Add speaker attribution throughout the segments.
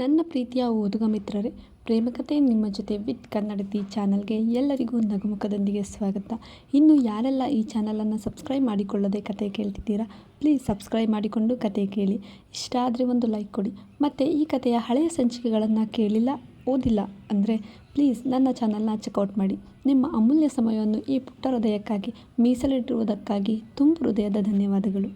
Speaker 1: ನನ್ನ ಪ್ರೀತಿಯ ಓದುಗ ಮಿತ್ರರೇ, ಪ್ರೇಮಕತೆ ನಿಮ್ಮ ಜೊತೆ ವಿತ್ ಕನ್ನಡತಿ ಚಾನಲ್ಗೆ ಎಲ್ಲರಿಗೂ ನಗುಮುಖದೊಂದಿಗೆ ಸ್ವಾಗತ. ಇನ್ನು ಯಾರೆಲ್ಲ ಈ ಚಾನಲನ್ನು ಸಬ್ಸ್ಕ್ರೈಬ್ ಮಾಡಿಕೊಳ್ಳದೆ ಕತೆ ಕೇಳ್ತಿದ್ದೀರಾ, ಪ್ಲೀಸ್ ಸಬ್ಸ್ಕ್ರೈಬ್ ಮಾಡಿಕೊಂಡು ಕತೆ ಕೇಳಿ. ಇಷ್ಟ ಆದರೆ ಒಂದು ಲೈಕ್ ಕೊಡಿ. ಮತ್ತು ಈ ಕಥೆಯ ಹಳೆಯ ಸಂಚಿಕೆಗಳನ್ನು ಕೇಳಿಲ್ಲ, ಓದಿಲ್ಲ ಅಂದರೆ ಪ್ಲೀಸ್ ನನ್ನ ಚಾನಲ್ನ ಚೆಕ್ಔಟ್ ಮಾಡಿ. ನಿಮ್ಮ ಅಮೂಲ್ಯ ಸಮಯವನ್ನು ಈ ಪುಟ್ಟ ಹೃದಯಕ್ಕಾಗಿ ಮೀಸಲಿಟ್ಟಿರುವುದಕ್ಕಾಗಿ ತುಂಬ ಹೃದಯದ ಧನ್ಯವಾದಗಳು.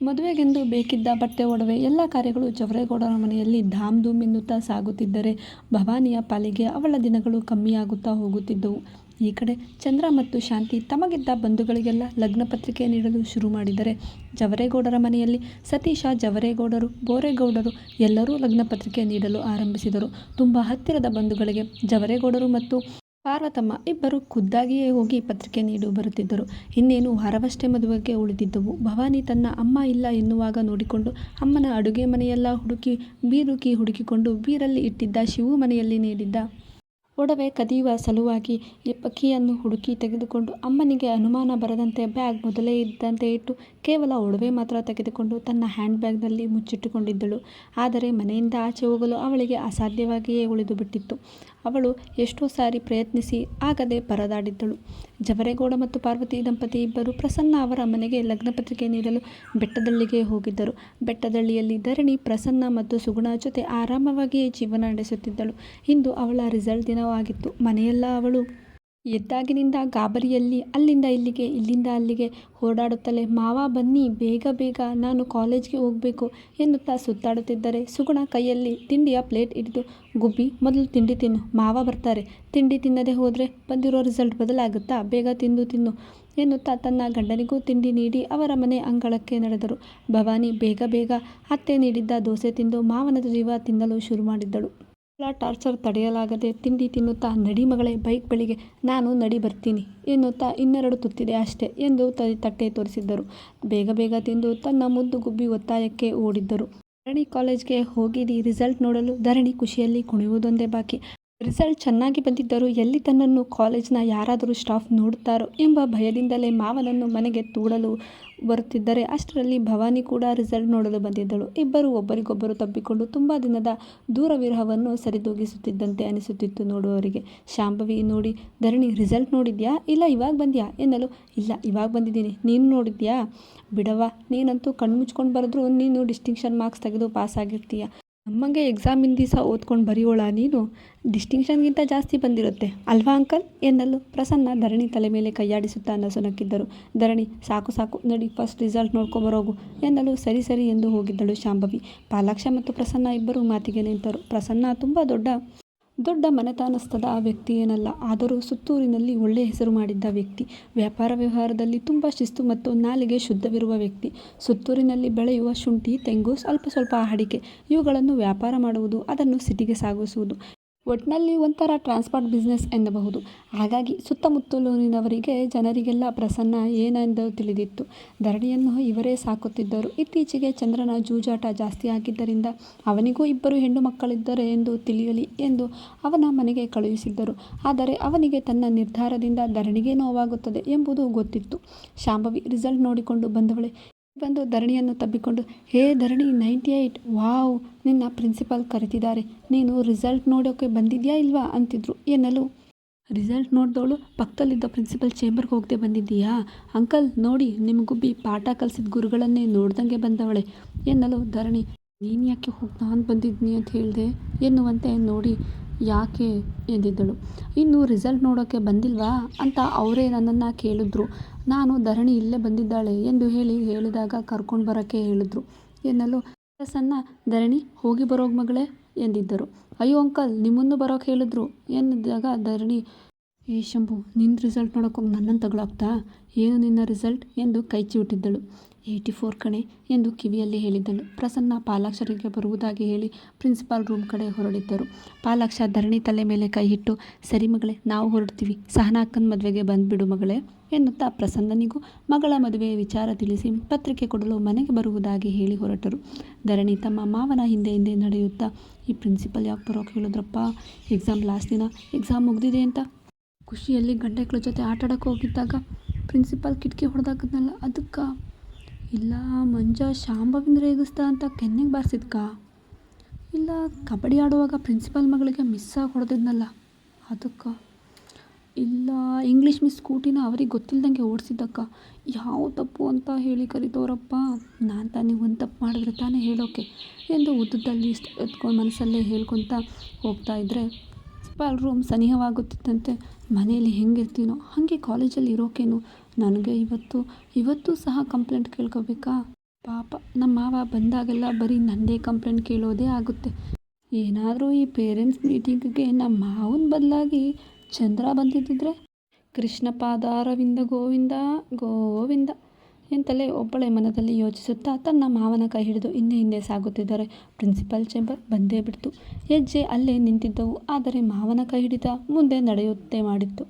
Speaker 1: ಮದುವೆಗೆಂದು ಬೇಕಿದ್ದ ಬಟ್ಟೆ ಒಡವೆ, ಎಲ್ಲ ಕಾರ್ಯಗಳು ಜವರೇಗೌಡರ ಮನೆಯಲ್ಲಿ ಧಾಮ್ ಧೂಮ್ ಎನ್ನುತ್ತಾ ಸಾಗುತ್ತಿದ್ದರೆ ಭವಾನಿಯ ಪಾಲಿಗೆ ಅವಳ ದಿನಗಳು ಕಮ್ಮಿಯಾಗುತ್ತಾ ಹೋಗುತ್ತಿದ್ದವು. ಈ ಕಡೆ ಚಂದ್ರ ಮತ್ತು ಶಾಂತಿ ತಮಗಿದ್ದ ಬಂಧುಗಳಿಗೆಲ್ಲ ಲಗ್ನ ಪತ್ರಿಕೆ ನೀಡಲು ಶುರು ಮಾಡಿದರೆ ಜವರೇಗೌಡರ ಮನೆಯಲ್ಲಿ ಸತೀಶ, ಜವರೇಗೌಡರು ಬೋರೇಗೌಡರು ಎಲ್ಲರೂ ಲಗ್ನ ಪತ್ರಿಕೆ ನೀಡಲು ಆರಂಭಿಸಿದರು. ತುಂಬ ಹತ್ತಿರದ ಬಂಧುಗಳಿಗೆ ಜವರೇಗೌಡರು ಮತ್ತು ಪಾರ್ವತಮ್ಮ ಇಬ್ಬರು ಖುದ್ದಾಗಿಯೇ ಹೋಗಿ ಪತ್ರಿಕೆ ನೀಡು ಬರುತ್ತಿದ್ದರು. ಇನ್ನೇನು ವಾರವಷ್ಟೇ ಮದುವೆಗೆ ಉಳಿದಿದ್ದವು. ಭವಾನಿ ತನ್ನ ಅಮ್ಮ ಇಲ್ಲ ಎನ್ನುವಾಗ ನೋಡಿಕೊಂಡು ಅಮ್ಮನ ಅಡುಗೆ ಮನೆಯೆಲ್ಲ ಹುಡುಕಿ, ಬೀರುಕಿ ಹುಡುಕಿಕೊಂಡು, ಬೀರಲ್ಲಿ ಇಟ್ಟಿದ್ದ ಶಿವು ಮನೆಯಲ್ಲಿ ನೀಡಿದ್ದ ಒಡವೆ ಕದಿಯುವ ಸಲುವಾಗಿ ಪಕ್ಕಿಯನ್ನು ಹುಡುಕಿ ತೆಗೆದುಕೊಂಡು ಅಮ್ಮನಿಗೆ ಅನುಮಾನ ಬರದಂತೆ ಬ್ಯಾಗ್ ಮೊದಲೇ ಇದ್ದಂತೆ ಇಟ್ಟು ಕೇವಲ ಒಡವೆ ಮಾತ್ರ ತೆಗೆದುಕೊಂಡು ತನ್ನ ಹ್ಯಾಂಡ್ ಬ್ಯಾಗ್ನಲ್ಲಿ ಮುಚ್ಚಿಟ್ಟುಕೊಂಡಿದ್ದಳು. ಆದರೆ ಮನೆಯಿಂದ ಆಚೆ ಹೋಗಲು ಅವಳಿಗೆ ಅಸಾಧ್ಯವಾಗಿಯೇ ಉಳಿದು ಬಿಟ್ಟಿತ್ತು ಅವಳು ಎಷ್ಟೋ ಸಾರಿ ಪ್ರಯತ್ನಿಸಿ ಆಗದೆ ಪರದಾಡಿದ್ದಳು. ಜವರೇಗೌಡ ಮತ್ತು ಪಾರ್ವತಿ ದಂಪತಿ ಇಬ್ಬರು ಪ್ರಸನ್ನ ಅವರ ಮನೆಗೆ ಲಗ್ನಪತ್ರಿಕೆ ನೀಡಲು ಬೆಟ್ಟದಳ್ಳಿಗೆ ಹೋಗಿದ್ದರು. ಬೆಟ್ಟದಳ್ಳಿಯಲ್ಲಿ ಧರಣಿ ಪ್ರಸನ್ನ ಮತ್ತು ಸುಗುಣ ಜೊತೆ ಆರಾಮವಾಗಿಯೇ ಜೀವನ ನಡೆಸುತ್ತಿದ್ದಳು. ಇಂದು ಅವಳ ರಿಸಲ್ಟ್ ದಿನವಾಗಿತ್ತು. ಮನೆಯೆಲ್ಲ ಅವಳು ಎದ್ದಾಗಿನಿಂದ ಗಾಬರಿಯಲ್ಲಿ, ಅಲ್ಲಿಂದ ಇಲ್ಲಿಗೆ, ಇಲ್ಲಿಂದ ಅಲ್ಲಿಗೆ ಓಡಾಡುತ್ತಲೇ, ಮಾವ ಬನ್ನಿ, ಬೇಗ ಬೇಗ ನಾನು ಕಾಲೇಜ್ಗೆ ಹೋಗಬೇಕು ಎನ್ನುತ್ತಾ ಸುತ್ತಾಡುತ್ತಿದ್ದರೆ ಸುಗುಣ ಕೈಯಲ್ಲಿ ತಿಂಡಿಯ ಪ್ಲೇಟ್ ಹಿಡಿದು, ಗುಬ್ಬಿ, ಮೊದಲು ತಿಂಡಿ ತಿನ್ನು, ಮಾವ ಬರ್ತಾರೆ. ತಿಂಡಿ ತಿನ್ನದೆ ಹೋದರೆ ಬಂದಿರೋ ರಿಸಲ್ಟ್ ಬದಲಾಗುತ್ತಾ, ಬೇಗ ತಿಂದು ತಿನ್ನು ಎನ್ನುತ್ತಾ ತನ್ನ ಗಂಡನಿಗೂ ತಿಂಡಿ ನೀಡಿ ಅವರ ಮನೆ ಅಂಗಳಕ್ಕೆ ನಡೆದರು. ಭವಾನಿ ಬೇಗ ಬೇಗ ಅತ್ತೆ ನೀಡಿದ್ದ ದೋಸೆ ತಿಂದು ಮಾವನ ಜೀವ ತಿನ್ನಲು ಶುರು ಮಾಡಿದ್ದಳು. ಟಾರ್ಚರ್ ತಡೆಯಲಾಗದೆ ತಿಂಡಿ ತಿನ್ನುತ್ತಾ ನಡಿ ಮಗಳೇ, ಬೈಕ್ ಬಳಿಗೆ ನಾನು ನಡಿ ಬರ್ತೀನಿ ಎನ್ನುತ್ತಾ ಇನ್ನೆರಡು ತುತ್ತಿದೆ ಅಷ್ಟೇ ಎಂದು ತಟ್ಟೆ ತೋರಿಸಿದ್ದರು. ಬೇಗ ಬೇಗ ತಿಂದು ತನ್ನ ಮುದ್ದು ಗುಬ್ಬಿ ಒತ್ತಾಯಕ್ಕೆ ಓಡಿದ್ದರು. ಧರಣಿ ಕಾಲೇಜ್ಗೆ ಹೋಗಿರಿ ರಿಸಲ್ಟ್ ನೋಡಲು ಧರಣಿ ಖುಷಿಯಲ್ಲಿ ಕುಣಿಯುವುದೊಂದೇ ಬಾಕಿ. ರಿಸಲ್ಟ್ ಚೆನ್ನಾಗಿ ಬಂದಿದ್ದರೂ ಎಲ್ಲಿ ತನ್ನನ್ನು ಕಾಲೇಜ್ನ ಯಾರಾದರೂ ಸ್ಟಾಫ್ ನೋಡುತ್ತಾರೋ ಎಂಬ ಭಯದಿಂದಲೇ ಮಾವನನ್ನು ಮನೆಗೆ ತೂಡಲು ಬರುತ್ತಿದ್ದರೆ ಅಷ್ಟರಲ್ಲಿ ಭವಾನಿ ಕೂಡ ರಿಸಲ್ಟ್ ನೋಡಲು ಬಂದಿದ್ದಳು. ಇಬ್ಬರು ಒಬ್ಬರಿಗೊಬ್ಬರು ತಬ್ಬಿಕೊಂಡು ತುಂಬ ದಿನದ ದೂರ ವಿರಹವನ್ನು ಸರಿದೂಗಿಸುತ್ತಿದ್ದಂತೆ ಅನಿಸುತ್ತಿತ್ತು ನೋಡುವವರಿಗೆ. ಶಾಂಭವಿ, ನೋಡಿ, ಧರಣಿ, ರಿಸಲ್ಟ್ ನೋಡಿದ್ಯಾ? ಇಲ್ಲ, ಇವಾಗ ಬಂದ್ಯಾ? ಎನ್ನಲು, ಇಲ್ಲ, ಇವಾಗ ಬಂದಿದ್ದೀನಿ. ನೀನು ನೋಡಿದ್ಯಾ? ಬಿಡವಾ ನೀನಂತೂ ಬರೆದ್ರೂ ಬರೆದ್ರು ನೀನು ಡಿಸ್ಟಿಂಕ್ಷನ್ ಮಾರ್ಕ್ಸ್ ತೆಗೆದು ಪಾಸ್ ಆಗಿರ್ತೀಯ ನಮ್ಮಂಗೆ ಎಕ್ಸಾಮಿನ ದಿವಸ ಓದ್ಕೊಂಡು ಬರೆಯೋಳ ನೀನು? ಡಿಸ್ಟಿಂಕ್ಷನ್ಗಿಂತ ಜಾಸ್ತಿ ಬಂದಿರುತ್ತೆ. ಅಲ್ವಾ ಅಂಕಲ್ ಎನ್ನಲು ಪ್ರಸನ್ನ ಧರಣಿ ತಲೆ ಮೇಲೆ ಕೈಯಾಡಿಸುತ್ತಾ ನಸುನಕ್ಕಿದ್ದರು ಧರಣಿ, ಸಾಕು ಸಾಕು, ನಡಿ ಫಸ್ಟ್ ರಿಸಲ್ಟ್ ನೋಡ್ಕೊಂಬರೋಗು ಎನ್ನಲು ಸರಿ ಸರಿ ಎಂದು ಹೋಗಿದ್ದಳು ಶಾಂಭವಿ. ಪಾಲಾಕ್ಷ ಮತ್ತು ಪ್ರಸನ್ನ ಇಬ್ಬರು ಮಾತಿಗೆ ನಿಂತರು. ಪ್ರಸನ್ನ ತುಂಬ ದೊಡ್ಡ ದೊಡ್ಡ ಮನೆತನಸ್ಥದ ವ್ಯಕ್ತಿ ಏನಲ್ಲ, ಆದರೂ ಸುತ್ತೂರಿನಲ್ಲಿ ಒಳ್ಳೆಯ ಹೆಸರು ಮಾಡಿದ್ದ ವ್ಯಕ್ತಿ. ವ್ಯಾಪಾರ ವ್ಯವಹಾರದಲ್ಲಿ ತುಂಬ ಶಿಸ್ತು ಮತ್ತು ನಾಲಿಗೆ ಶುದ್ಧವಿರುವ ವ್ಯಕ್ತಿ. ಸುತ್ತೂರಿನಲ್ಲಿ ಬೆಳೆಯುವ ಶುಂಠಿ, ತೆಂಗು, ಸ್ವಲ್ಪ ಸ್ವಲ್ಪ ಅಡಿಕೆ. ಇವುಗಳನ್ನು ವ್ಯಾಪಾರ ಮಾಡುವುದು, ಅದನ್ನು ಸಿಟಿಗೆ ಸಾಗಿಸುವುದು. ಒಟ್ಟಿನಲ್ಲಿ ಒಂಥರ ಟ್ರಾನ್ಸ್ಪೋರ್ಟ್ ಬಿಸ್ನೆಸ್ ಎನ್ನಬಹುದು. ಹಾಗಾಗಿ ಸುತ್ತಮುತ್ತಲಿನವರಿಗೆ ಜನರಿಗೆಲ್ಲ ಪ್ರಸನ್ನ ಏನೆಂದು ತಿಳಿದಿತ್ತು. ಧರಣಿಯನ್ನು ಇವರೇ ಸಾಕುತ್ತಿದ್ದರು. ಇತ್ತೀಚೆಗೆ ಚಂದ್ರನ ಜೂಜಾಟ ಜಾಸ್ತಿ ಆಗಿದ್ದರಿಂದ ಅವನಿಗೂ ಇಬ್ಬರು ಹೆಣ್ಣು ಮಕ್ಕಳಿದ್ದರೆ ಎಂದು ತಿಳಿಯಲಿ ಎಂದು ಅವನ ಮನೆಗೆ ಕಳುಹಿಸಿದ್ದರು. ಆದರೆ ಅವನಿಗೆ ತನ್ನ ನಿರ್ಧಾರದಿಂದ ಧರಣಿಗೆ ನೋವಾಗುತ್ತದೆ ಎಂಬುದು ಗೊತ್ತಿತ್ತು. ಶಾಂಭವಿ ರಿಸಲ್ಟ್ ನೋಡಿಕೊಂಡು ಬಂದವಳೆ ಬಂದು ಧರಣಿಯನ್ನು ತಬ್ಬಿಕೊಂಡು, hey Dharani ninety eight wow, ನಿನ್ನ ಪ್ರಿನ್ಸಿಪಾಲ್ ಕರೆತಿದ್ದಾರೆ. ನೀನು ರಿಸಲ್ಟ್ ನೋಡೋಕ್ಕೆ ಬಂದಿದ್ಯಾ ಇಲ್ವಾ? ಅಂತಿದ್ರು. ಎನ್ನಲು ರಿಸಲ್ಟ್ ನೋಡಿದವಳು ಪಕ್ಕದಲ್ಲಿದ್ದ ಪ್ರಿನ್ಸಿಪಲ್ ಚೇಂಬರ್ಗೆ ಹೋಗದೆ ಬಂದಿದ್ದೀಯಾ? ಅಂಕಲ್, ನೋಡಿ ನಿಮಗೂ ಬಿ ಪಾಠ ಕಲಿಸಿದ ಗುರುಗಳನ್ನೇ ನೋಡ್ದಂಗೆ ಬಂದವಳೆ. ಎನ್ನಲು ಧರಣಿ, ನೀನು ಯಾಕೆ ಹೋಗಿ ನಾನು ಬಂದಿದ್ದೀನಿ ಅಂತ ಹೇಳಿದೆ? ಎನ್ನುವಂತೆ ನೋಡಿ. ಯಾಕೆ ಎಂದಿದ್ದಳು. ಇನ್ನು ರಿಸಲ್ಟ್ ನೋಡೋಕ್ಕೆ ಬಂದಿಲ್ವಾ ಅಂತ ಅವರೇ ನನ್ನನ್ನು ಕೇಳಿದ್ರು. ನಾನು ಧರಣಿ ಇಲ್ಲೇ ಬಂದಿದ್ದಾಳೆ ಎಂದು ಹೇಳಿ ಹೇಳಿದಾಗ ಕರ್ಕೊಂಡು ಬರೋಕ್ಕೆ ಹೇಳಿದ್ರು. ಎನ್ನಲು, ಸಣ್ಣ ಧರಣಿ, ಹೋಗಿ ಬರೋಗ ಮಗಳೇ, ಎಂದಿದ್ದರು. ಅಯ್ಯೋ ಅಂಕಲ್, ನಿಮ್ಮನ್ನು ಬರೋಕೆ ಹೇಳಿದ್ರು, ಎಂದಿದ್ದಾಗ ಧರಣಿ, ಏ ಶಂಭು ನಿನ್ನ ರಿಸಲ್ಟ್ ನೋಡೋಕೆ ನನ್ನನ್ನು ತಗೊಳಕ್ತಾ ಏನು ನಿನ್ನ ರಿಸಲ್ಟ್ ಎಂದು ಕೈ ಚಿವುಟಿದ್ದಳು ಏಯ್ಟಿ ಫೋರ್ ಕಣೆ ಎಂದು ಕಿವಿಯಲ್ಲಿ ಹೇಳಿದ್ದಳು ಪ್ರಸನ್ನ ಪಾಲಾಕ್ಷರಿಗೆ ಬರುವುದಾಗಿ ಹೇಳಿ ಪ್ರಿನ್ಸಿಪಾಲ್ ರೂಮ್ ಕಡೆ ಹೊರಡಿದ್ದರು. ಪಾಲಾಕ್ಷ ಧರಣಿ ತಲೆ ಮೇಲೆ ಕೈ ಇಟ್ಟು, ಸರಿ ಮಗಳೇ, ನಾವು ಹೊರಡ್ತೀವಿ. ಸಹನಾಕನ್ ಮದುವೆಗೆ ಬಂದುಬಿಡು ಮಗಳೇ, ಎನ್ನುತ್ತಾ ಪ್ರಸನ್ನನಿಗೂ ಮಗಳ ಮದುವೆಯ ವಿಚಾರ ತಿಳಿಸಿ ಪತ್ರಿಕೆ ಕೊಡಲು ಮನೆಗೆ ಬರುವುದಾಗಿ ಹೇಳಿ ಹೊರಟರು. ಧರಣಿ ತಮ್ಮ ಮಾವನ ಹಿಂದೆ ಹಿಂದೆ ನಡೆಯುತ್ತಾ, ಈ ಪ್ರಿನ್ಸಿಪಲ್ ಯಾಕೆ ಬರೋಕೆ ಹೇಳಿದ್ರಪ್ಪ? ಎಕ್ಸಾಮ್ ಲಾಸ್ಟ್ ದಿನ, ಎಕ್ಸಾಮ್ ಮುಗ್ದಿದೆ ಅಂತ. ಖುಷಿಯಲ್ಲಿ ಗಂಟೆಗಳ ಜೊತೆ ಆಟಾಡೋಕ್ಕೆ ಹೋಗಿದ್ದಾಗ ಪ್ರಿನ್ಸಿಪಾಲ್ ಕಿಟಕಿ ಹೊಡೆದಾಕದ್ನಲ್ಲ, ಅದಕ್ಕೆ ಇಲ್ಲ, ಮಂಜ ಶಾಂಭವಿಂದ್ರ ರೇಗಿಸ್ದ ಅಂತ ಕೆನ್ನೆಗೆ ಬಾರಿಸಿದ್ಕ? ಇಲ್ಲ, ಕಬಡ್ಡಿ ಆಡುವಾಗ ಪ್ರಿನ್ಸಿಪಾಲ್ ಮಗಳಿಗೆ ಮಿಸ್ ಆಗಿ ಹೊಡೆದಿದ್ನಲ್ಲ ಅದಕ್ಕ? ಇಲ್ಲ ಇಂಗ್ಲೀಷ್ ಮಿಸ್ ಸ್ಕೂಟಿನ ಅವ್ರಿಗೆ ಗೊತ್ತಿಲ್ದಂಗೆ ಓಡಿಸಿದ್ದಕ್ಕ? ಯಾವ ತಪ್ಪು ಅಂತ ಹೇಳಿ ಕರಿತವ್ರಪ್ಪ, ನಾನು ತಾನೇ ಒಂದು ತಪ್ಪು ಮಾಡಿದ್ರೆ ತಾನೇ ಹೇಳೋಕೆ ಎಂದು ಉದ್ದದಲ್ಲಿ ಎತ್ಕೊಂಡು ಮನಸ್ಸಲ್ಲೇ ಹೇಳ್ಕೊತ ಹೋಗ್ತಾ ಇದ್ದರೆ ಪ್ರಿನ್ಸಿಪಾಲ್ ರೂಮ್ ಸನಿಹವಾಗುತ್ತಿದ್ದಂತೆ ಮನೆಯಲ್ಲಿ ಹೆಂಗಿರ್ತೀನೋ ಹಾಗೆ ಕಾಲೇಜಲ್ಲಿ ಇರೋಕೇನು ನನಗೆ ಇವತ್ತು ಇವತ್ತು ಸಹ ಕಂಪ್ಲೇಂಟ್ ಕೇಳ್ಕೋಬೇಕಾ? ಪಾಪ ನಮ್ಮ ಮಾವ ಬಂದಾಗೆಲ್ಲ ಬರೀ ನನ್ನದೇ ಕಂಪ್ಲೇಂಟ್ ಕೇಳೋದೇ ಆಗುತ್ತೆ. ಏನಾದರೂ ಈ ಪೇರೆಂಟ್ಸ್ ಮೀಟಿಂಗಿಗೆ ನಮ್ಮ ಮಾವನ ಬದಲಾಗಿ ಚಂದ್ರ ಬಂದಿದ್ದಿದ್ರೆ? ಕೃಷ್ಣ ಪಾದಾರವಿಂದ ಗೋವಿಂದ ಗೋವಿಂದ ಎಂತಲೇ ಒಬ್ಬಳೆ ಮನದಲ್ಲಿ ಯೋಚಿಸುತ್ತಾ ತನ್ನ ಮಾವನ ಕೈ ಹಿಡಿದು ಹಿಂದೆ ಹಿಂದೆ ಸಾಗುತ್ತಿದ್ದಾರೆ. ಪ್ರಿನ್ಸಿಪಲ್ ಚೇಂಬರ್ ಬಂದೇ ಬಿಡ್ತು. ಹೆಜ್ಜೆ ಅಲ್ಲೇ ನಿಂತಿದ್ದವು. ಆದರೆ ಮಾವನ ಕೈ ಹಿಡಿದ ಮುಂದೆ ನಡೆಯುತ್ತೆ ಮಾಡಿತ್ತು.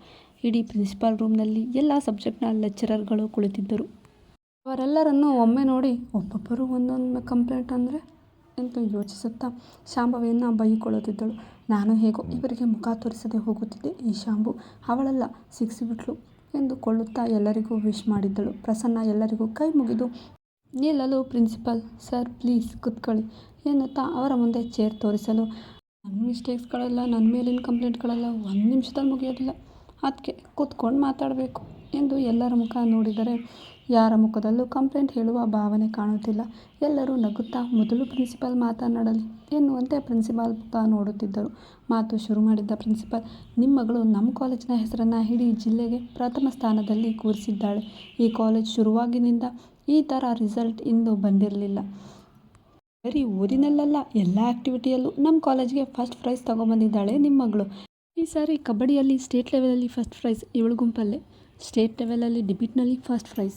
Speaker 1: ಇಡೀ ಪ್ರಿನ್ಸಿಪಾಲ್ ರೂಮ್ನಲ್ಲಿ ಎಲ್ಲ ಸಬ್ಜೆಕ್ಟ್ನ ಲೆಕ್ಚರರ್ಗಳು ಕುಳಿತಿದ್ದರು. ಅವರೆಲ್ಲರನ್ನು ಒಮ್ಮೆ ನೋಡಿ ಒಬ್ಬೊಬ್ಬರು ಒಂದೊಂದು ಕಂಪ್ಲೇಂಟ್ ಅಂದರೆ ಅಂತ ಯೋಚಿಸುತ್ತಾ ಶಾಂಭವಿಯನ್ನು ಬೈಕೊಳ್ಳುತ್ತಿದ್ದಳು. ನಾನು ಹೇಗೋ ಇವರಿಗೆ ಮುಖ ತೋರಿಸದೆ ಹೋಗುತ್ತಿದ್ದೆ. ಈ ಶಾಂಭು ಅವಳೆಲ್ಲ ಎಂದು ಕೊಳ್ಳುತ್ತಾ ಎಲ್ಲರಿಗೂ ವಿಶ್ ಮಾಡಿದ್ದಳು. ಪ್ರಸನ್ನ ಎಲ್ಲರಿಗೂ ಕೈ ಮುಗಿದು, ನಿಲ್ಲಲು ಪ್ರಿನ್ಸಿಪಾಲ್, ಸರ್ ಪ್ಲೀಸ್ ಕುತ್ಕೊಳ್ಳಿ ಎನ್ನುತ್ತಾ ಅವರ ಮುಂದೆ ಚೇರ್ ತೋರಿಸಲು, ನನ್ನ ಮಿಸ್ಟೇಕ್ಸ್ಗಳೆಲ್ಲ ನನ್ನ ಮೇಲಿನ ಕಂಪ್ಲೇಂಟ್ಗಳೆಲ್ಲ ಒಂದು ನಿಮಿಷದಲ್ಲಿ ಮುಗಿಯೋದಿಲ್ಲ. ಅದಕ್ಕೆ ಕೂತ್ಕೊಂಡು ಮಾತಾಡಬೇಕು ಎಂದು ಎಲ್ಲರ ಮುಖ ನೋಡಿದರೆ ಯಾರ ಮುಖದಲ್ಲೂ ಕಂಪ್ಲೇಂಟ್ ಹೇಳುವ ಭಾವನೆ ಕಾಣುತ್ತಿಲ್ಲ. ಎಲ್ಲರೂ ನಗುತ್ತಾ ಮೊದಲು ಪ್ರಿನ್ಸಿಪಾಲ್ ಮಾತನಾಡಲಿ ಎನ್ನುವಂತೆ ಪ್ರಿನ್ಸಿಪಾಲ್ ಮುಖ ನೋಡುತ್ತಿದ್ದರು. ಮಾತು ಶುರು ಮಾಡಿದ್ದ ಪ್ರಿನ್ಸಿಪಾಲ್, ನಿಮ್ಮ ಮಗಳು ನಮ್ಮ ಕಾಲೇಜಿನ ಹೆಸರನ್ನು ಇಡೀ ಜಿಲ್ಲೆಗೆ ಪ್ರಥಮ ಸ್ಥಾನದಲ್ಲಿ ಕೂರಿಸಿದ್ದಾಳೆ. ಈ ಕಾಲೇಜ್ ಶುರುವಾಗಿನಿಂದ ಈ ಥರ ರಿಸಲ್ಟ್ ಇಂದು ಬಂದಿರಲಿಲ್ಲ. ಬರೀ ಊರಿನಲ್ಲೆಲ್ಲ, ಎಲ್ಲ ಆ್ಯಕ್ಟಿವಿಟಿಯಲ್ಲೂ ನಮ್ಮ ಕಾಲೇಜ್ಗೆ ಫಸ್ಟ್ ಪ್ರೈಸ್ ತೊಗೊಂಬಂದಿದ್ದಾಳೆ ನಿಮ್ಮ ಮಗಳು. ಈ ಸಾರಿ ಕಬಡ್ಡಿಯಲ್ಲಿ ಸ್ಟೇಟ್ ಲೆವೆಲಲ್ಲಿ ಫಸ್ಟ್ ಪ್ರೈಸ್ ಏಳು ಗುಂಪಲ್ಲೇ. ಸ್ಟೇಟ್ ಲೆವೆಲಲ್ಲಿ ಡಿಬಿಟ್ನಲ್ಲಿ ಫಸ್ಟ್ ಪ್ರೈಸ್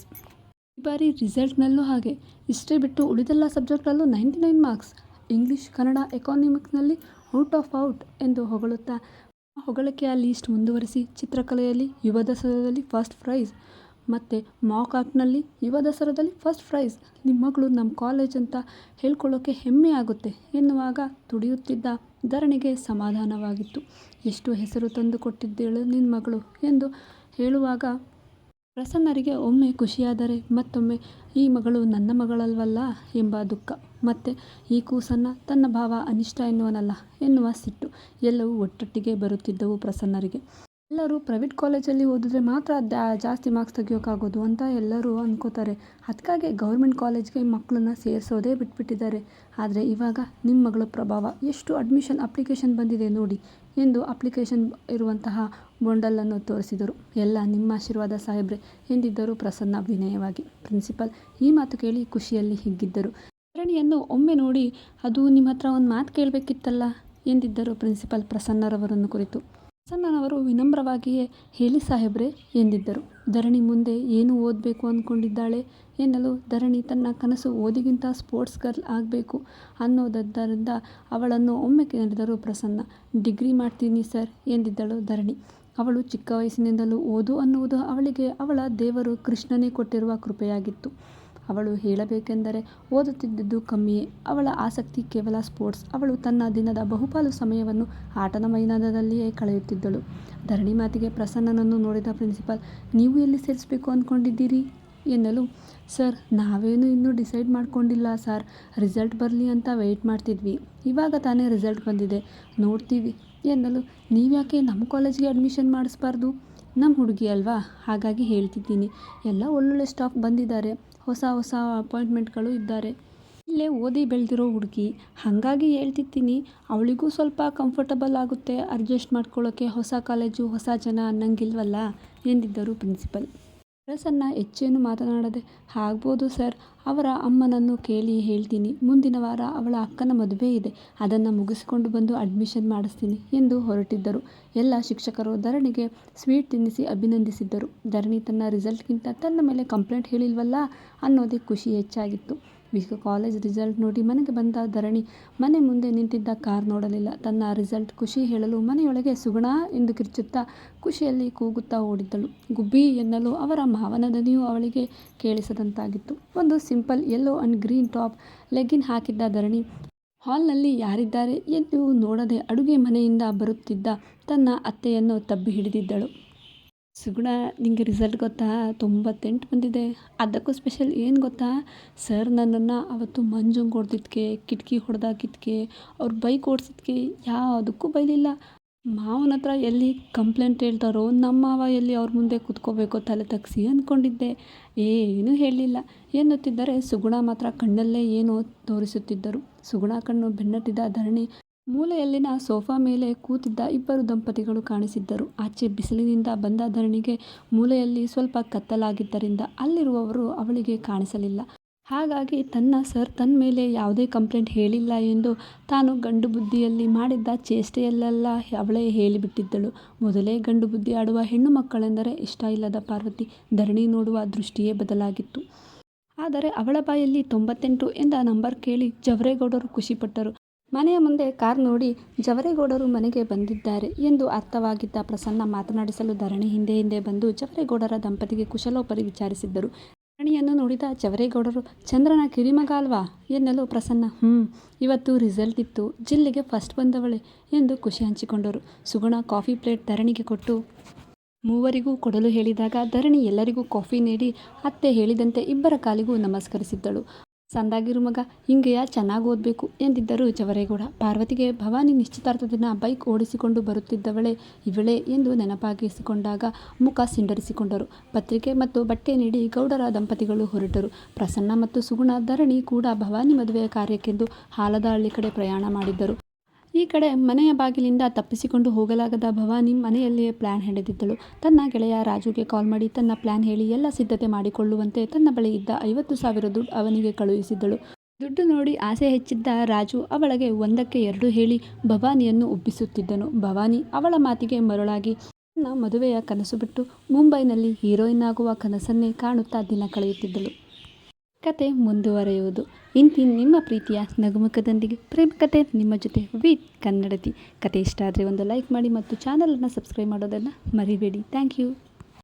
Speaker 1: ಈ ಬಾರಿ ರಿಸಲ್ಟ್ನಲ್ಲೂ ಹಾಗೆ. ಇಷ್ಟೇ ಬಿಟ್ಟು ಉಳಿದೆಲ್ಲ ಸಬ್ಜೆಕ್ಟ್ನಲ್ಲೂ ninety nine marks English Kannada ಎಕಾನಮಿಕ್ಸ್ನಲ್ಲಿ out of out ಎಂದು ಹೊಗಳುತ್ತಾ, ಹೊಗಳಿಕೆಯ ಲೀಸ್ಟ್ ಮುಂದುವರಿಸಿ ಚಿತ್ರಕಲೆಯಲ್ಲಿ, ಯುವ ದಸರಾದಲ್ಲಿ ಫಸ್ಟ್ ಪ್ರೈಸ್ ಮತ್ತು ಮಾಕ್ ಆರ್ಟ್ನಲ್ಲಿ ಯುವ ದಸರಾದಲ್ಲಿ ಫಸ್ಟ್ ಪ್ರೈಸ್ ನಿಮ್ಮ ಮಗಳು ನಮ್ಮ ಕಾಲೇಜ್ ಅಂತ ಹೇಳ್ಕೊಳ್ಳೋಕ್ಕೆ ಹೆಮ್ಮೆ ಆಗುತ್ತೆ ಎನ್ನುವಾಗ ತುಡಿಯುತ್ತಿದ್ದ ಧರಣಿಗೆ ಸಮಾಧಾನವಾಗಿತ್ತು. ಎಷ್ಟು ಹೆಸರು ತಂದು ಕೊಟ್ಟಿದ್ದೇಳು ನಿನ್ನ ಮಗಳು ಎಂದು ಹೇಳುವಾಗ ಪ್ರಸನ್ನರಿಗೆ ಒಮ್ಮೆ ಖುಷಿಯಾದರೆ ಮತ್ತೊಮ್ಮೆ, ಈ ಮಗಳು ನನ್ನ ಮಗಳಲ್ವಲ್ಲ? ಎಂಬ ದುಃಖ. ಮತ್ತು, ಈ ಕೂಸನ್ನು ತನ್ನ ಭಾವ ಅನಿಷ್ಟ ಎನ್ನುವನಲ್ಲ ಎನ್ನುವ ಸಿಟ್ಟು ಎಲ್ಲವೂ ಒಟ್ಟೊಟ್ಟಿಗೆ ಬರುತ್ತಿದ್ದವು ಪ್ರಸನ್ನರಿಗೆ. ಎಲ್ಲರೂ ಪ್ರೈವೇಟ್ ಕಾಲೇಜಲ್ಲಿ ಓದಿದ್ರೆ ಮಾತ್ರ ಜಾಸ್ತಿ ಮಾರ್ಕ್ಸ್ ತೆಗಿಯೋಕ್ಕಾಗೋದು ಅಂತ ಎಲ್ಲರೂ ಅಂದ್ಕೋತಾರೆ ಅದಕ್ಕಾಗಿ ಗೌರ್ಮೆಂಟ್ ಕಾಲೇಜ್ಗೆ ಮಕ್ಕಳನ್ನ ಸೇರಿಸೋದೇ ಬಿಟ್ಬಿಟ್ಟಿದ್ದಾರೆ. ಆದರೆ ಇವಾಗ ನಿಮ್ಮ ಮಗಳ ಪ್ರಭಾವ ಎಷ್ಟು ಅಡ್ಮಿಷನ್ ಅಪ್ಲಿಕೇಶನ್ ಬಂದಿದೆ ನೋಡಿ ಎಂದು ಅಪ್ಲಿಕೇಶನ್ ಇರುವಂತಹ ಬೊಂಡಲನ್ನು ತೋರಿಸಿದರು. ಎಲ್ಲ ನಿಮ್ಮ ಆಶೀರ್ವಾದ ಸಾಹೇಬ್ರೆ ಎಂದಿದ್ದರು ಪ್ರಸನ್ನ ವಿನಯವಾಗಿ. ಪ್ರಿನ್ಸಿಪಾಲ್ ಈ ಮಾತು ಕೇಳಿ ಖುಷಿಯಲ್ಲಿ ಹಿಗ್ಗಿದ್ದರು. ಧರಣಿಯನ್ನು ಒಮ್ಮೆ ನೋಡಿ ಅದು ನಿಮ್ಮ ಹತ್ರ ಒಂದು ಮಾತು ಕೇಳಬೇಕಿತ್ತಲ್ಲ ಎಂದಿದ್ದರು ಪ್ರಿನ್ಸಿಪಾಲ್ ಪ್ರಸನ್ನರವರನ್ನು ಕುರಿತು. ಪ್ರಸನ್ನನವರು ವಿನಮ್ರವಾಗಿಯೇ, ಹೇಳಿ ಸಾಹೇಬ್ರೆ, ಎಂದಿದ್ದರು. ಧರಣಿ ಮುಂದೆ ಏನು ಓದಬೇಕು ಅಂದ್ಕೊಂಡಿದ್ದಾಳೆ ಎನ್ನಲು, ಧರಣಿ ತನ್ನ ಕನಸು ಓದಿಗಿಂತ ಸ್ಪೋರ್ಟ್ಸ್ ಗರ್ಲ್ ಆಗಬೇಕು ಅನ್ನೋದರಿಂದ ಅವಳನ್ನು ಒಮ್ಮೆ ಕೇಳಿದರು ಪ್ರಸನ್ನ, ಡಿಗ್ರಿ ಮಾಡ್ತೀನಿ ಸರ್, ಎಂದಿದ್ದಳು ಧರಣಿ. ಅವಳು ಚಿಕ್ಕ ವಯಸ್ಸಿನಿಂದಲೂ ಓದು ಅನ್ನುವುದು ಅವಳಿಗೆ ಅವಳ ದೇವರು ಕೃಷ್ಣನೇ ಕೊಟ್ಟಿರುವ ಕೃಪೆಯಾಗಿತ್ತು. ಅವಳು ಹೇಳಬೇಕೆಂದರೆ ಓದುತ್ತಿದ್ದುದು ಕಮ್ಮಿಯೇ. ಅವಳ ಆಸಕ್ತಿ ಕೇವಲ ಸ್ಪೋರ್ಟ್ಸ್. ಅವಳು ತನ್ನ ದಿನದ ಬಹುಪಾಲು ಸಮಯವನ್ನು ಆಟದ ಮೈದಾನದಲ್ಲಿಯೇ ಕಳೆಯುತ್ತಿದ್ದಳು. ಧರಣಿ ಮಾತಿಗೆ ಪ್ರಸನ್ನನನ್ನು ನೋಡಿದ ಪ್ರಿನ್ಸಿಪಾಲ್, ನೀವು ಎಲ್ಲಿ ಸೇರಿಸಬೇಕು ಅಂದ್ಕೊಂಡಿದ್ದೀರಿ ಎನ್ನಲು, ಸರ್, ನಾವೇನು ಇನ್ನೂ ಡಿಸೈಡ್ ಮಾಡ್ಕೊಂಡಿಲ್ಲ ಸರ್. ರಿಸಲ್ಟ್ ಬರಲಿ ಅಂತ ವೆಯ್ಟ್ ಮಾಡ್ತಿದ್ವಿ. ಇವಾಗ ತಾನೇ ರಿಸಲ್ಟ್ ಬಂದಿದೆ. ನೋಡ್ತೀವಿ. ಎನ್ನಲು, ನೀವ್ಯಾಕೆ ನಮ್ಮ ಕಾಲೇಜ್ಗೆ ಅಡ್ಮಿಷನ್ ಮಾಡಿಸ್ಬಾರ್ದು? ನಮ್ಮ ಹುಡುಗಿ ಅಲ್ವಾ? ಹಾಗಾಗಿ ಹೇಳ್ತಿದ್ದೀನಿ. ಎಲ್ಲ ಒಳ್ಳೊಳ್ಳೆ ಸ್ಟಾಫ್ ಬಂದಿದ್ದಾರೆ. ಹೊಸ ಹೊಸ ಅಪಾಯಿಂಟ್ಮೆಂಟ್ಗಳು ಇದ್ದಾರೆ. ಇಲ್ಲೇ ಓದಿ ಬೆಳೆದಿರೋ ಹುಡುಗಿ, ಹಾಗಾಗಿ ಹೇಳ್ತಿರ್ತೀನಿ ಅವಳಿಗೂ ಸ್ವಲ್ಪ ಕಂಫರ್ಟಬಲ್ ಆಗುತ್ತೆ, ಅಡ್ಜಸ್ಟ್ ಮಾಡ್ಕೊಳ್ಳೋಕ್ಕೆ ಹೊಸ ಕಾಲೇಜು, ಹೊಸ ಜನ ಅನ್ನಂಗಿಲ್ವಲ್ಲ? ಎಂದಿದ್ದರು ಪ್ರಿನ್ಸಿಪಲ್. ಪ್ರಸನ್ನ ಹೆಚ್ಚೇನು ಮಾತನಾಡದೆ, ಆಗ್ಬೋದು ಸರ್, ಅವರ ಅಮ್ಮನನ್ನು ಕೇಳಿ ಹೇಳ್ತೀನಿ. ಮುಂದಿನ ವಾರ ಅವಳ ಅಕ್ಕನ ಮದುವೆ ಇದೆ. ಅದನ್ನು ಮುಗಿಸಿಕೊಂಡು ಬಂದು ಅಡ್ಮಿಷನ್ ಮಾಡಿಸ್ತೀನಿ ಎಂದು ಹೊರಟಿದ್ದರು. ಎಲ್ಲ ಶಿಕ್ಷಕರು ಧರಣಿಗೆ ಸ್ವೀಟ್ ತಿನ್ನಿಸಿ ಅಭಿನಂದಿಸಿದ್ದರು. ಧರಣಿ ತನ್ನ ರಿಸಲ್ಟ್ಗಿಂತ ತನ್ನ ಮೇಲೆ ಕಂಪ್ಲೇಂಟ್ ಹೇಳಿಲ್ವಲ್ಲ ಅನ್ನೋದೇ ಖುಷಿ ಹೆಚ್ಚಾಗಿತ್ತು. ಈಗ ಕಾಲೇಜ್ ರಿಸಲ್ಟ್ ನೋಡಿ ಮನೆಗೆ ಬಂದ ಧರಣಿ, ಮನೆ ಮುಂದೆ ನಿಂತಿದ್ದ ಕಾರ್ ನೋಡಲಿಲ್ಲ. ತನ್ನ ರಿಸಲ್ಟ್ ಖುಷಿ ಹೇಳಲು ಮನೆಯೊಳಗೆ ಸುಗುಣ ಎಂದು ಕಿರ್ಚುತ್ತಾ ಖುಷಿಯಲ್ಲಿ ಕೂಗುತ್ತಾ ಓಡಿದ್ದಳು. ಗುಬ್ಬಿ ಎನ್ನಲು ಅವರ ಮಾವನದನಿಯೂ ಅವಳಿಗೆ ಕೇಳಿಸದಂತಾಗಿತ್ತು. ಒಂದು simple yellow and green top legging ಹಾಕಿದ್ದ ಧರಣಿ ಹಾಲ್ನಲ್ಲಿ ಯಾರಿದ್ದಾರೆ ಎಂದು ನೋಡದೆ ಅಡುಗೆ ಮನೆಯಿಂದ ಬರುತ್ತಿದ್ದ ತನ್ನ ಅತ್ತೆಯನ್ನು ತಬ್ಬಿ ಹಿಡಿದಿದ್ದಳು ಸುಗುಣ ನಿಮಗೆ ರಿಸಲ್ಟ್ ಗೊತ್ತಾ? ತೊಂಬತ್ತೆಂಟು ಬಂದಿದೆ. ಅದಕ್ಕೂ ಸ್ಪೆಷಲ್ ಏನು ಗೊತ್ತಾ? ಸರ್ ನನ್ನನ್ನು ಅವತ್ತು ಮಂಜಂಗೆ ಹೊಡ್ದಿದ್ಕೆ, ಕಿಟಕಿ ಹೊಡೆದಾಕಿದ್ಕೆ, ಅವ್ರು ಬೈಕ್ ಓಡಿಸಿದ್ಕೆ, ಯಾವುದಕ್ಕೂ ಬೈಲಿಲ್ಲ. ಮಾವನ ಹತ್ರ ಎಲ್ಲಿ ಕಂಪ್ಲೇಂಟ್ ಹೇಳ್ತಾರೋ ನಮ್ಮ ಮಾವ ಎಲ್ಲಿ ಅವ್ರ ಮುಂದೆ ಕೂತ್ಕೋಬೇಕೋ ತಲೆ ತಗ್ಸಿ ಅಂದ್ಕೊಂಡಿದ್ದೆ. ಏನೂ ಹೇಳಲಿಲ್ಲ. ಎನ್ನುತ್ತಿದ್ದರೆ ಸುಗುಣ ಮಾತ್ರ ಕಣ್ಣಲ್ಲೇ ಏನೋ ತೋರಿಸುತ್ತಿದ್ದರು. ಸುಗುಣ ಕಣ್ಣು ಬೆನ್ನಟ್ಟಿದ ಧರಣಿ ಮೂಲೆಯಲ್ಲಿನ ಸೋಫಾ ಮೇಲೆ ಕೂತಿದ್ದ ಇಬ್ಬರು ದಂಪತಿಗಳು ಕಾಣಿಸಿದ್ದರು. ಆಚೆ ಬಿಸಿಲಿನಿಂದ ಬಂದ ಧರಣಿಗೆ ಮೂಲೆಯಲ್ಲಿ ಸ್ವಲ್ಪ ಕತ್ತಲಾಗಿದ್ದರಿಂದ ಅಲ್ಲಿರುವವರು ಅವಳಿಗೆ ಕಾಣಿಸಲಿಲ್ಲ. ಹಾಗಾಗಿ ತನ್ನ ಸರ್ ತನ್ನ ಮೇಲೆ ಯಾವುದೇ ಕಂಪ್ಲೇಂಟ್ ಹೇಳಿಲ್ಲ ಎಂದು ತಾನು ಗಂಡು ಬುದ್ಧಿಯಲ್ಲಿ ಮಾಡಿದ್ದ ಚೇಷ್ಟೆಯಲ್ಲೆಲ್ಲ ಅವಳೇ ಹೇಳಿಬಿಟ್ಟಿದ್ದಳು. ಮೊದಲೇ ಗಂಡು ಬುದ್ಧಿ ಆಡುವ ಹೆಣ್ಣು ಮಕ್ಕಳೆಂದರೆ ಇಷ್ಟ ಇಲ್ಲದ ಪಾರ್ವತಿ ಧರಣಿ ನೋಡುವ ದೃಷ್ಟಿಯೇ ಬದಲಾಗಿತ್ತು. ಆದರೆ ಅವಳ ಬಾಯಲ್ಲಿ ತೊಂಬತ್ತೆಂಟು ಎಂದ ನಂಬರ್ ಕೇಳಿ ಜವರೇಗೌಡರು ಖುಷಿಪಟ್ಟರು. ಮನೆಯ ಮುಂದೆ ಕಾರ್ ನೋಡಿ ಜವರೇಗೌಡರು ಮನೆಗೆ ಬಂದಿದ್ದಾರೆ ಎಂದು ಅರ್ಥವಾಗಿದ್ದ ಪ್ರಸನ್ನ ಮಾತನಾಡಿಸಲು ಧರಣಿ ಹಿಂದೆ ಹಿಂದೆ ಬಂದು ಜವರೇಗೌಡರ ದಂಪತಿಗೆ ಕುಶಲೋಪರಿ ವಿಚಾರಿಸಿದ್ದರು. ಧರಣಿಯನ್ನು ನೋಡಿದ ಜವರೇಗೌಡರು, ಚಂದ್ರನ ಕಿರಿಮಗಾಲ್ವಾ? ಎನ್ನಲು ಪ್ರಸನ್ನ ಹ್ಞೂ ಇವತ್ತು ರಿಸಲ್ಟ್ ಇತ್ತು, ಜಿಲ್ಲೆಗೆ ಫಸ್ಟ್ ಬಂದವಳೆ ಎಂದು ಖುಷಿ ಹಂಚಿಕೊಂಡರು. ಸುಗುಣ ಕಾಫಿ ಪ್ಲೇಟ್ ಧರಣಿಗೆ ಕೊಟ್ಟು ಮೂವರಿಗೂ ಕೊಡಲು ಹೇಳಿದಾಗ ಧರಣಿ ಎಲ್ಲರಿಗೂ ಕಾಫಿ ನೀಡಿ ಅತ್ತೆ ಹೇಳಿದಂತೆ ಇಬ್ಬರ ಕಾಲಿಗೂ ನಮಸ್ಕರಿಸಿದ್ದಳು. ಸಂದಾಗಿರು ಮಗ, ಹಿಂಗೆಯ ಚೆನ್ನಾಗಿ ಓದಬೇಕು ಎಂದಿದ್ದರು ಜವರೇಗೌಡ. ಪಾರ್ವತಿಗೆ ಭವಾನಿ ನಿಶ್ಚಿತಾರ್ಥ ದಿನ ಬೈಕ್ ಓಡಿಸಿಕೊಂಡು ಬರುತ್ತಿದ್ದವಳೆ ಇವಳೆ ಎಂದು ನೆನಪಾಗಿಸಿಕೊಂಡಾಗ ಮುಖ ಸಿಂಡರಿಸಿಕೊಂಡರು. ಪತ್ರಿಕೆ ಮತ್ತು ಬಟ್ಟೆ ನೀಡಿ ಗೌಡರ ದಂಪತಿಗಳು ಹೊರಟರು. ಪ್ರಸನ್ನ ಮತ್ತು ಸುಗುಣ ಧರಣಿ ಕೂಡ ಭವಾನಿ ಮದುವೆಯ ಕಾರ್ಯಕ್ಕೆಂದು ಹಾಲದಹಳ್ಳಿ ಕಡೆ ಪ್ರಯಾಣ ಮಾಡಿದ್ದರು. ಈ ಕಡೆ ಮನೆಯ ಬಾಗಿಲಿಂದ ತಪ್ಪಿಸಿಕೊಂಡು ಹೋಗಲಾಗದ ಭವಾನಿ ಮನೆಯಲ್ಲಿಯೇ ಪ್ಲ್ಯಾನ್ ಹೆಡೆದಿದ್ದಳು ತನ್ನ ಗೆಳೆಯ ರಾಜುಗೆ ಕಾಲ್ ಮಾಡಿ ತನ್ನ ಪ್ಲ್ಯಾನ್ ಹೇಳಿ ಎಲ್ಲ ಸಿದ್ಧತೆ ಮಾಡಿಕೊಳ್ಳುವಂತೆ ತನ್ನ ಬಳಿ ಇದ್ದ ಐವತ್ತು ಸಾವಿರ ದುಡ್ಡು ಅವನಿಗೆ ಕಳುಹಿಸಿದ್ದಳು. ದುಡ್ಡು ನೋಡಿ ಆಸೆ ಹೆಚ್ಚಿದ್ದ ರಾಜು ಅವಳಿಗೆ ಒಂದಕ್ಕೆ ಎರಡು ಹೇಳಿ ಭವಾನಿಯನ್ನು ಒಪ್ಪಿಸುತ್ತಿದ್ದನು. ಭವಾನಿ ಅವಳ ಮಾತಿಗೆ ಮರುಳಾಗಿ, ತನ್ನ ಮದುವೆಯ ಕನಸು ಬಿಟ್ಟು ಮುಂಬೈನಲ್ಲಿ ಹೀರೋಯಿನ್ ಆಗುವ ಕನಸನ್ನೇ ಕಾಣುತ್ತಾ ದಿನ ಕಳೆಯುತ್ತಿದ್ದಳು. ಕತೆ ಮುಂದುವರೆಯುವುದು. ಇಂತಿ ನಿಮ್ಮ ಪ್ರೀತಿಯ ನಗುಮುಖದೊಂದಿಗೆ ಪ್ರೇಮ ಕತೆ ನಿಮ್ಮ ಜೊತೆ ವಿತ್ ಕನ್ನಡತಿ. ಕತೆ ಇಷ್ಟ ಆದರೆ ಒಂದು ಲೈಕ್ ಮಾಡಿ ಮತ್ತು ಚಾನಲನ್ನು ಸಬ್ಸ್ಕ್ರೈಬ್ ಮಾಡೋದನ್ನು ಮರಿಬೇಡಿ. Thank you.